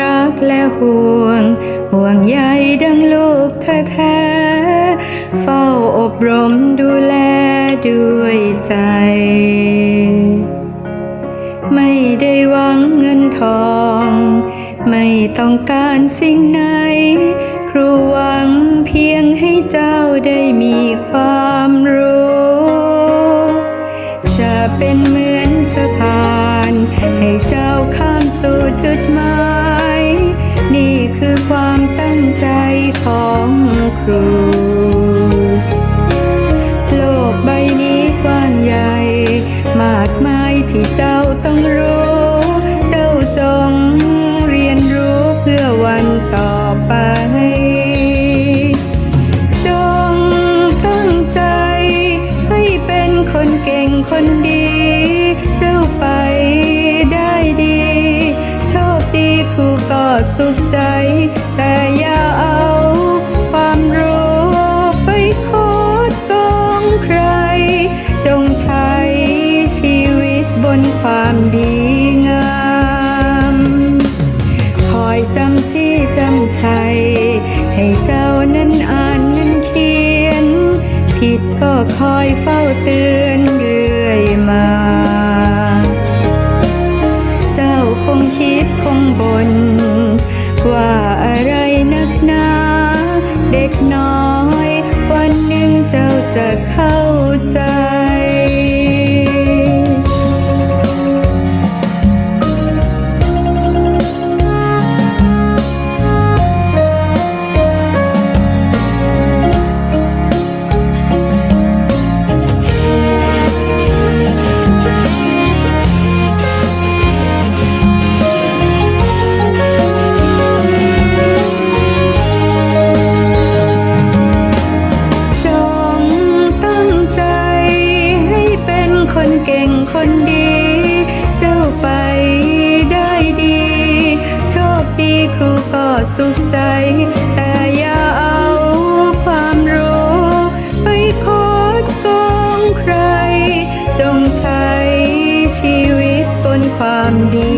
รักและห่วง ห่วงใยดังลูกแท้ๆเฝ้าอบรมดูแลด้วยใจ ไม่ได้หวังเงินทอง ไม่ต้องการสิ่งไหน ครูโลกใบนี้กว้างใหญ่ มากมายที่เจ้าต้องรู้ เจ้าจงเรียนรู้เพื่อวันต่อไปจงตั้งใจ ให้เป็นคนเก่งคนดีเจ้าไปได้ดี โชคดีครูก็สุขใจแต่อย่า ก็คอยเฝ้าเตือนเรื่อยมา เจ้าคงคิดคงบนว่าอะไรนักหนา เด็กน้อย วันหนึ่งเจ้าจะเข้าใจจ คนเก่งคนดี เจ้าไปได้ดี โชคดีครูก็สุขใจ แต่อย่าเอาความรู้ ไปโคดโกงใคร จงใช้ชีวิตบนความดี